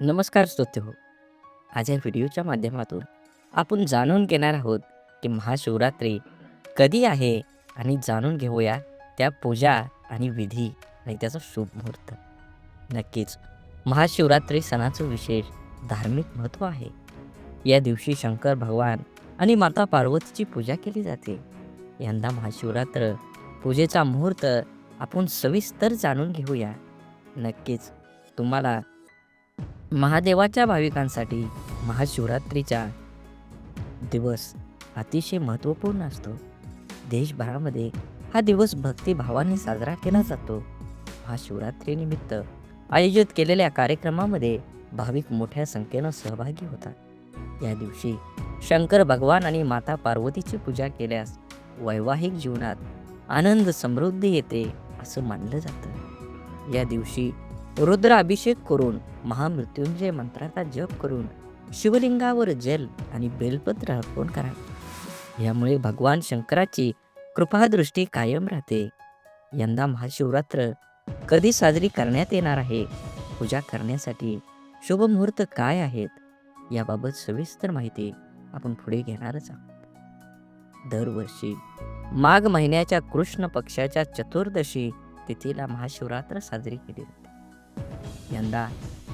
नमस्कार श्रोते हो. आज या व्हिडिओच्या माध्यमातून आपण जाणून घेणार आहोत की महाशिवरात्री कधी आहे आणि जाणून घेऊया त्या पूजा आणि विधी आणि त्याचा शुभ मुहूर्त. नक्कीच महाशिवरात्री सणाचं विशेष धार्मिक महत्त्व आहे. या दिवशी शंकर भगवान आणि माता पार्वतीची पूजा केली जाते. यंदा महाशिवरात्र पूजेचा मुहूर्त आपण सविस्तर जाणून घेऊया. नक्कीच तुम्हाला महादेवाच्या भाविकांसाठी महाशिवरात्रीचा दिवस अतिशय महत्त्वपूर्ण असतो. देशभरामध्ये हा दिवस भक्तिभावाने साजरा केला जातो. महाशिवरात्रीनिमित्त आयोजित केलेल्या कार्यक्रमामध्ये भाविक मोठ्या संख्येनं सहभागी होतात. या दिवशी शंकर भगवान आणि माता पार्वतीची पूजा केल्यास वैवाहिक जीवनात आनंद समृद्धी येते असं मानलं जातं. या दिवशी रुद्र अभिषेक करून महामृत्युंजय मंत्राचा जप करून शिवलिंगावर जल आणि बेलपत्र अर्पण करा. यामुळे भगवान शंकराची कृपादृष्टी कायम राहते. यंदा महाशिवरात्र कधी साजरी करण्यात येणार आहे? पूजा करण्यासाठी शुभ मुहूर्त काय आहेत? याबाबत सविस्तर माहिती आपण पुढे घेणारच आहोत. दरवर्षी माघ महिन्याच्या कृष्ण पक्षाच्या चतुर्दशी तिथीला महाशिवरात्र साजरी केली जाते. यंदा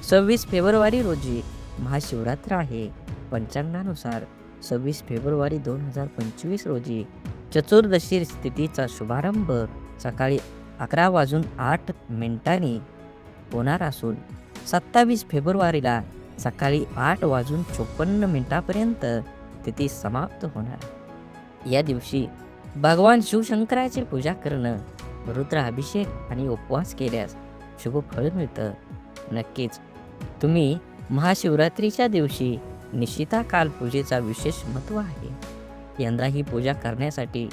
सव्वीस फेब्रुवारी रोजी महाशिवरात्र आहे. पंचांगानुसार सव्वीस फेब्रुवारी दोन हजार पंचवीस रोजी चतुर्दशी स्थितीचा शुभारंभ सकाळी अकरा वाजून आठ मिनिटांनी होणार असून सत्तावीस फेब्रुवारीला सकाळी आठ वाजून चोपन्न मिनिटापर्यंत तिथी समाप्त होणार. या दिवशी भगवान शिवशंकराची पूजा करणं रुद्र अभिषेक आणि उपवास केल्यास शुभ फळ मिळतं. नक्कीच. तुम्ही महाशिवरात्रीच्या दिवशी निशिता काल पूजेचा विशेष महत्त्व आहे. यंदा ही पूजा करण्यासाठी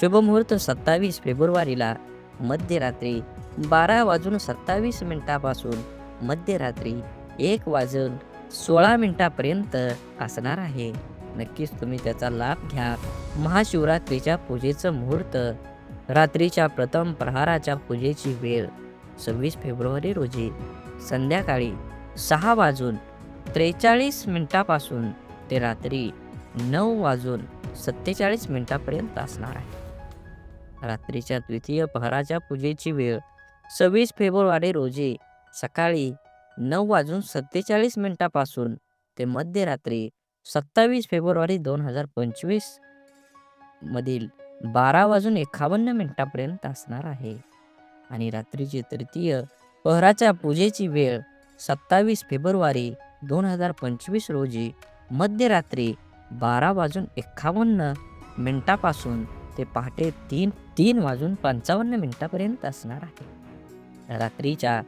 शुभमुहूर्त सत्तावीस फेब्रुवारीला मध्यरात्री बारा वाजून सत्तावीस मिनिटापासून मध्यरात्री एक वाजून सोळा मिनिटापर्यंत असणार आहे. नक्कीच तुम्ही त्याचा लाभ घ्या. महाशिवरात्रीच्या पूजेचं मुहूर्त रात्रीच्या प्रथम प्रहाराच्या पूजेची वेळ सव्वीस फेब्रुवारी रोजी संध्याकाळी सहा वाजून त्रेचाळीस मिनिटापासून ते रात्री नऊ वाजून सत्तेचाळीस मिनिटापर्यंत असणार आहे. रात्रीच्या द्वितीय पहराच्या पूजेची वेळ सव्वीस फेब्रुवारी रोजी सकाळी नऊ वाजून सत्तेचाळीस मिनिटापासून ते मध्यरात्री सत्तावीस फेब्रुवारी दोन हजार पंचवीस मधील बारा वाजून एकावन्न मिनिटापर्यंत असणार आहे. आणि रात्रीची तृतीय पहराच्या पूजेची वेळ सत्तावीस फेब्रुवारी दोन हजार पंचवीस रोजी मध्यरात्री बारा वाजून एकावन्न मिनिटापासून ते पहाटे तीन तीन वाजून पंचावन्न मिनिटापर्यंत असणार आहे. रात्रीच्या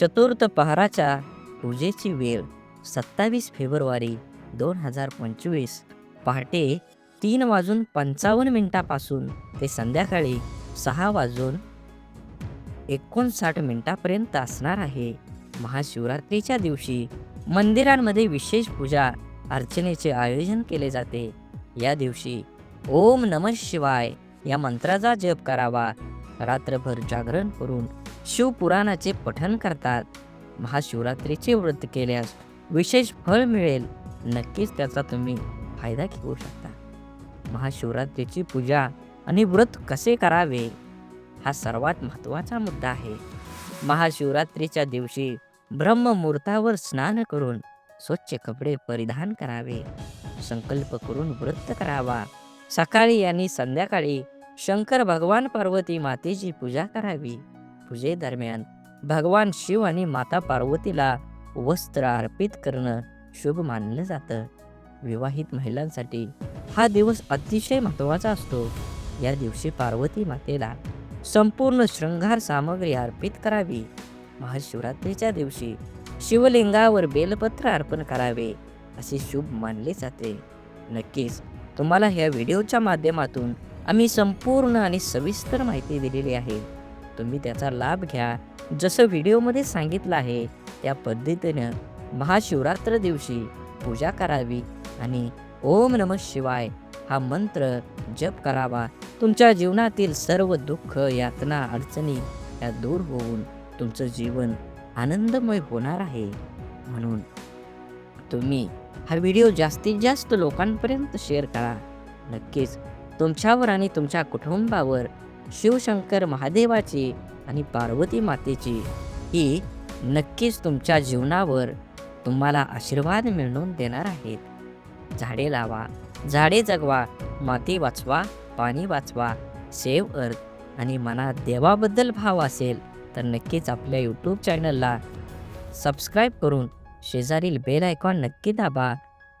चतुर्थ पहराच्या पूजेची वेळ सत्तावीस फेब्रुवारी दोन हजार पंचवीस पहाटे तीन वाजून पंचावन्न मिनिटापासून ते संध्याकाळी सहा वाजून एकोणसाठ मिनिटापर्यंत असणार आहे. महाशिवरात्रीच्या दिवशी मंदिरांमध्ये विशेष पूजा अर्चनेचे आयोजन केले जाते. या दिवशी ओम नम शिवाय या मंत्राचा जप करावा. रात्रभर जागरण करून शिवपुराणाचे पठन करतात. महाशिवरात्रीचे व्रत केल्यास विशेष फळ मिळेल. नक्कीच त्याचा तुम्ही फायदा घेऊ शकता. महाशिवरात्रीची पूजा आणि व्रत कसे करावे? हा सर्वात महत्त्वाचा मुद्दा आहे. महाशिवरात्रीच्या दिवशी ब्रह्ममुहूर्तावर स्नान करून स्वच्छ कपडे परिधान करावे. संकल्प करून व्रत करावा. सकाळी आणि संध्याकाळी शंकर भगवान पार्वती मातेची पूजा करावी. पूजेदरम्यान भगवान शिव आणि माता पार्वतीला वस्त्र अर्पित करणं शुभ मानलं जातं. विवाहित महिलांसाठी हा दिवस अतिशय महत्त्वाचा असतो. या दिवशी पार्वती मातेला संपूर्ण शृंगार सामग्री अर्पित करावी. महाशिवरात्रीच्या दिवशी शिवलिंगावर बेलपत्र अर्पण करावे असे शुभ मानले जाते. नक्कीच तुम्हाला ह्या व्हिडिओच्या माध्यमातून आम्ही संपूर्ण आणि सविस्तर माहिती दिलेली आहे. तुम्ही त्याचा लाभ घ्या. जसं व्हिडिओमध्ये सांगितलं आहे त्या पद्धतीनं महाशिवरात्र दिवशी पूजा करावी आणि ओम नम शिवाय. हा मंत्र जप करावा. तुमच्या जीवनातील सर्व दुःख यातना अडचणी या दूर होऊन तुमचं जीवन आनंदमय होणार आहे. म्हणून तुम्ही हा व्हिडिओ जास्तीत जास्त लोकांपर्यंत शेअर करा. नक्कीच तुमच्यावर आणि तुमच्या कुटुंबावर शिवशंकर महादेवाची आणि पार्वती मातेची ही नक्कीच तुमच्या जीवनावर तुम्हाला आशीर्वाद मिळवून देणार आहेत. झाडे लावा. झाडे जगवा माती वाचवा पाणी वाचवा सेव अर्थ आणि मनात देवाबद्दल भाव असेल तर नक्कीच आपल्या यूट्यूब चॅनलला सबस्क्राईब करून शेजारील बेल आयकॉन नक्की दाबा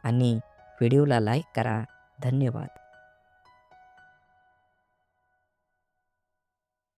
आणि व्हिडिओला लाईक करा. धन्यवाद.